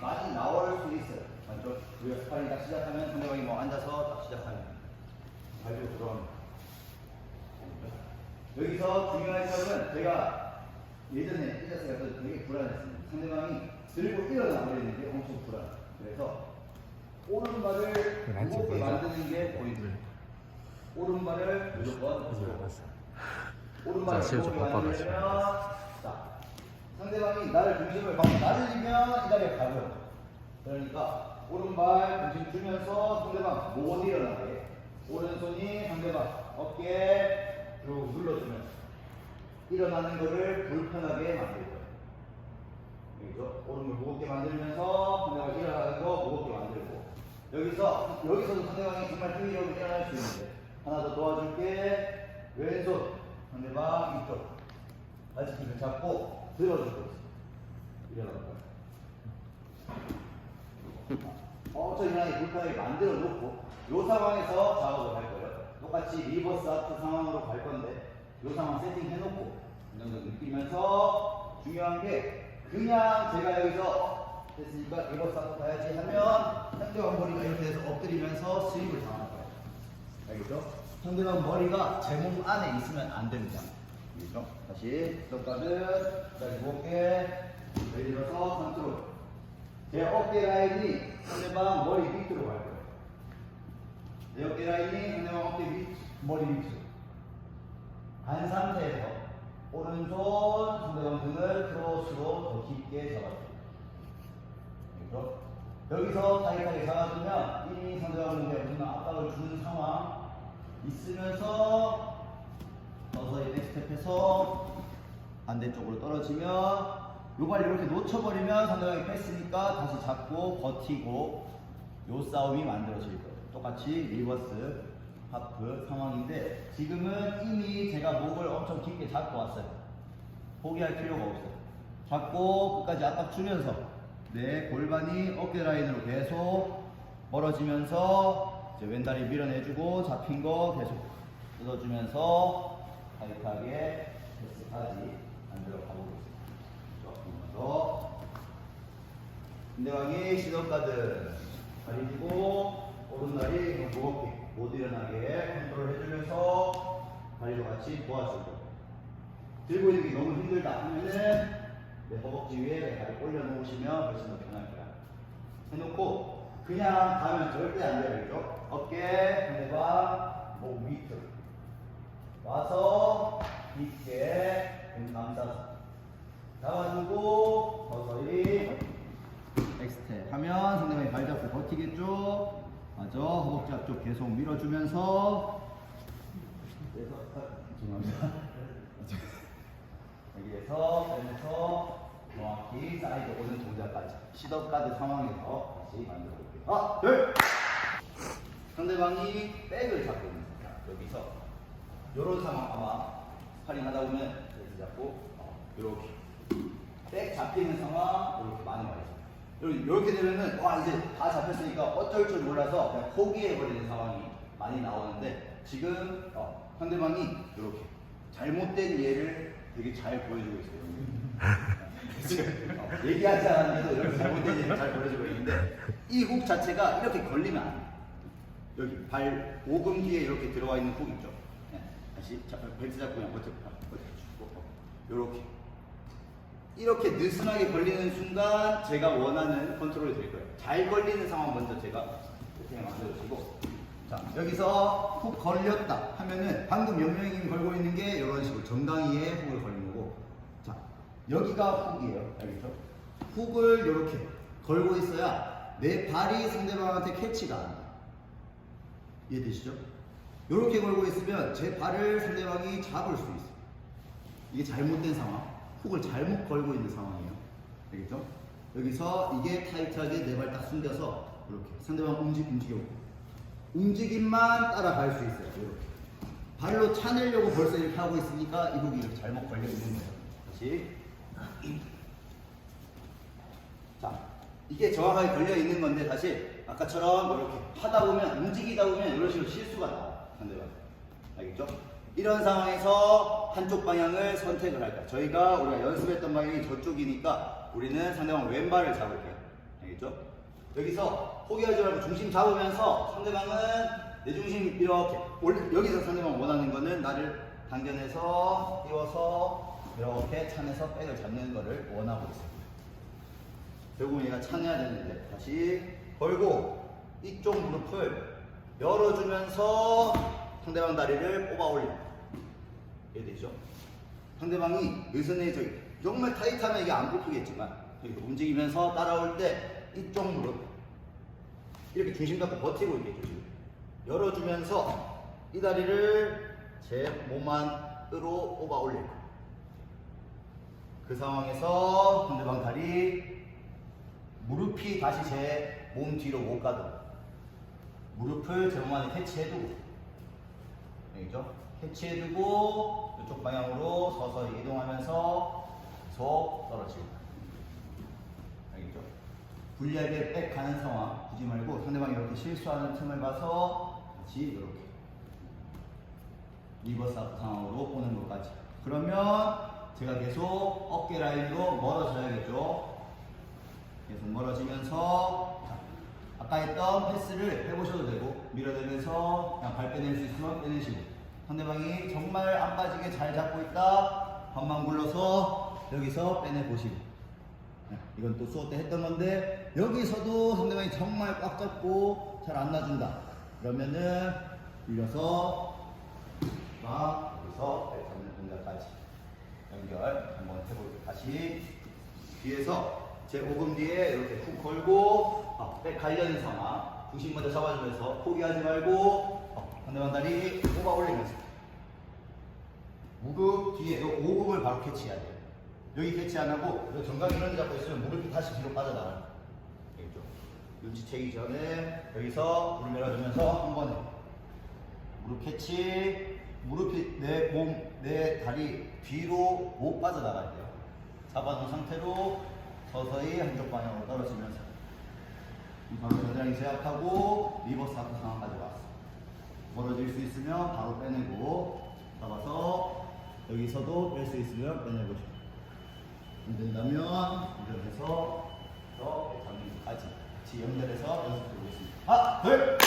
많이 나올 수 있어요. 맞죠? 우리가 스파링 딱 시작하면 상대방이 뭐 앉아서 딱 시작하면 발로 들어갑니다. 여기서 중요한 점은 제가 예전에 때 되게 불안했습니다. 상대방이 들고 일어나 버리는 게 엄청 불안. 그래서 오른발을 무겁게? 만드는 게 포인트. 오른발을 무조건 들고. 오른발을 자, 시험 좀 무겁게. 만들면 자, 상대방이 나를 중심을 막 나르면 이 자리에 가요. 그러니까 오른발 중심 주면서 상대방 못 일어나게 오른손이 상대방 어깨에 쭉 눌러주면서 일어나는 거를 불편하게 만들 거예요. 여기서 오른발 무겁게 만들면서 상대방 일어나는 거 무겁게 만들고 여기서 여기서도 상대방이 정말 힘이라고 일어날 수 있는데 하나 더 도와줄게 왼손 상대방 발치기를 잡고 들어주고. 어, 저 인간이 불편하게 만들어 놓고 이 상황에서 작업을 할 거예요. 똑같이 리버스 아트 상황으로 갈 건데 이 상황 세팅해 놓고 이 정도 느끼면서 중요한 게 그냥 제가 여기서 어, 됐으니까 리버스 아트 가야지 하면 상대방 머리가 이렇게 돼서 엎드리면서 스윙을 당할 거예요. 알겠죠? 상대방 머리가 제 몸 안에 있으면 안 됩니다. 알겠죠? 다시 똑같은 다시 무겁게 내밀어서 컨트롤 제 어깨 라인이 상대방 머리 밑으로 갈 거예요. 내 어깨 라인이 상대방 어깨 밑, 머리 밑으로. 간 상태에서 오른손 상대방 등을 크로스로 더 깊게 잡아줘요. 그렇죠? 여기서 타이트하게 잡아주면 이미 상대방 몸에 엄청난 압박을 주는 상황 있으면서 서서히 백스텝해서 반대쪽으로 떨어지면 요발 이렇게 놓쳐버리면 상대방이 뺐으니까 다시 잡고 버티고 요 싸움이 만들어질 거예요. 똑같이 리버스 하프 상황인데 지금은 이미 제가 목을 엄청 깊게 잡고 왔어요. 포기할 필요가 없어요. 잡고 끝까지 압박 주면서 내 골반이 어깨 라인으로 계속 멀어지면서 이제 왼다리 밀어내주고 잡힌 거 계속 뜯어주면서 타이트하게 패스까지 만들어 가보겠습니다. 조금더 상대방이 시도가드 다리 주고 오른다리 무겁게 못 일어나게 컨트롤 해주면서 다리도 같이 도와주고 들고 있는 게 너무 힘들다 하면은 내 허벅지 위에 내 다리 올려놓으시면 훨씬 더 편할 거야. 해놓고 그냥 가면 절대 안 되겠죠? 어깨, 상대방, 목 밑으로 와서 깊게 등 감싸서 잡아주고 서서히 엑스텝 하면 상대방이 발 잡고 버티겠죠? 맞아. 허벅지 앞쪽 계속 밀어주면서. 죄송합니다. 여기에서 빼면서 정확히 사이드 오는 동작까지 가드 상황에서 다시 만들어 볼게요. 하나 둘! 상대방이 백을 잡고 있는 상태 여기서 요런 상황 아마 스파링 하다 보면 이렇게 잡고 어, 요렇게 백 잡히는 상황 이렇게 많이 말이죠 이렇게 되면은 와 이제 다 잡혔으니까 어쩔 줄 몰라서 그냥 포기해 버리는 상황이 많이 나오는데 지금 어, 상대방이 이렇게 잘못된 예를 되게 잘 보여주고 있어요. 어, 얘기하지 않았는데도 이렇게 잘못된 예를 잘 보여주고 있는데 이 훅 자체가 이렇게 걸리면 안 돼. 여기 발 오금 뒤에 이렇게 들어와 있는 훅 있죠. 네, 다시 자, 벨트 잡고 그냥 버텨, 버텨 주고 이렇게 이렇게 느슨하게 걸리는 순간 제가 원하는 컨트롤이 될 거예요. 잘 걸리는 상황 먼저 제가 세팅을 만들어주고 자 여기서 훅 걸렸다 하면은 방금 연명이 걸고 있는 게 이런 식으로 정강이에 훅을 걸린 거고 자 여기가 훅이에요. 알겠죠? 훅을 이렇게 걸고 있어야 내 발이 상대방한테 캐치가 안 돼. 이해되시죠? 이렇게 걸고 있으면 제 발을 상대방이 잡을 수 있어요. 이게 잘못된 상황. 훅을 잘못 걸고 있는 상황이에요. 알겠죠? 여기서 이게 타이트하게 내 발 딱 숨겨서 이렇게 상대방 움직 움직여 움직임만 따라갈 수 있어요. 이렇게 발로 차내려고 벌써 이렇게 하고 있으니까 이 이렇게 잘못 걸려 있는 거예요. 다시 자 이게 정확하게 걸려 있는 건데 다시 아까처럼 이렇게 하다 보면 움직이다 보면 이런 식으로 실수가 나 와 상대방 알겠죠? 이런 상황에서 한쪽 방향을 선택을 할까 저희가 우리가 연습했던 방향이 저쪽이니까 우리는 상대방 왼발을 잡을게요 알겠죠? 여기서 포기하지 말고 중심 잡으면서 상대방은 내 중심 이렇게 여기서 상대방 원하는 거는 나를 당겨내서 띄워서 이렇게 찬에서 백을 잡는 거를 원하고 있어요. 결국 얘가 차내야 되는데 다시 걸고 이쪽 무릎을 열어주면서 상대방 다리를 뽑아 올립니다. 이해되죠? 상대방이 의선에 저기 정말 타이트하면 이게 안 뽑히겠지만 움직이면서 따라올 때 이쪽 무릎 이렇게 중심 잡고 버티고 있겠죠 지금 열어주면서 이 다리를 제 몸 안으로 뽑아 거예요. 그 상황에서 상대방 다리 무릎이 다시 제 몸 뒤로 못 가도록 무릎을 제몸 안에 캐치해두고. 알겠죠? 캐치해두고 이쪽 방향으로 서서히 이동하면서 계속 떨어지고. 알겠죠? 불리하게 백 가는 상황. 보지 말고 상대방이 이렇게 실수하는 틈을 봐서 같이 이렇게 리버스 아프 상황으로 오는 것까지. 그러면 제가 계속 어깨 라인으로 멀어져야겠죠? 계속 멀어지면서 자, 아까 했던 패스를 해보셔도 되고 밀어내면서 그냥 발 빼낼 수 있으면 빼내시고. 상대방이 정말 안 빠지게 잘 잡고 있다. 반만 굴러서 여기서 빼내보시고. 네, 이건 또 수업 때 했던 건데 여기서도 상대방이 정말 꽉 잡고 잘 안 놔준다. 그러면은 밀려서 막 여기서 발 잡는 동작까지 연결 한번 해볼게요 다시 뒤에서 제 오금 뒤에 이렇게 훅 걸고 어, 백 갈려는 상황 중심 먼저 잡아주면서 포기하지 말고 어, 상대방 다리 뽑아 올리면서. 무릎 뒤에 요 오금을 바로 캐치해야 돼요. 여기 캐치 안 하고 요 정강이 데 잡고 있으면 무릎이 다시 뒤로 빠져나가요 알겠죠? 눈치채기 전에 여기서 무릎 밀어주면서 한 번에. 무릎 캐치 무릎이 내 몸, 내 다리 뒤로 못 빠져나가야 돼요. 잡아둔 상태로 서서히 한쪽 방향으로 떨어지면서 이 바로 겨드랑이 제압하고 리버스 아프 상황까지 왔어. 멀어질 수 있으면 바로 빼내고 잡아서 여기서도 뺄 수 있으면 빼내고 싶어. 안 된다면 연결해서 더 것까지 같이 연결해서 연습해보겠습니다. 하나 둘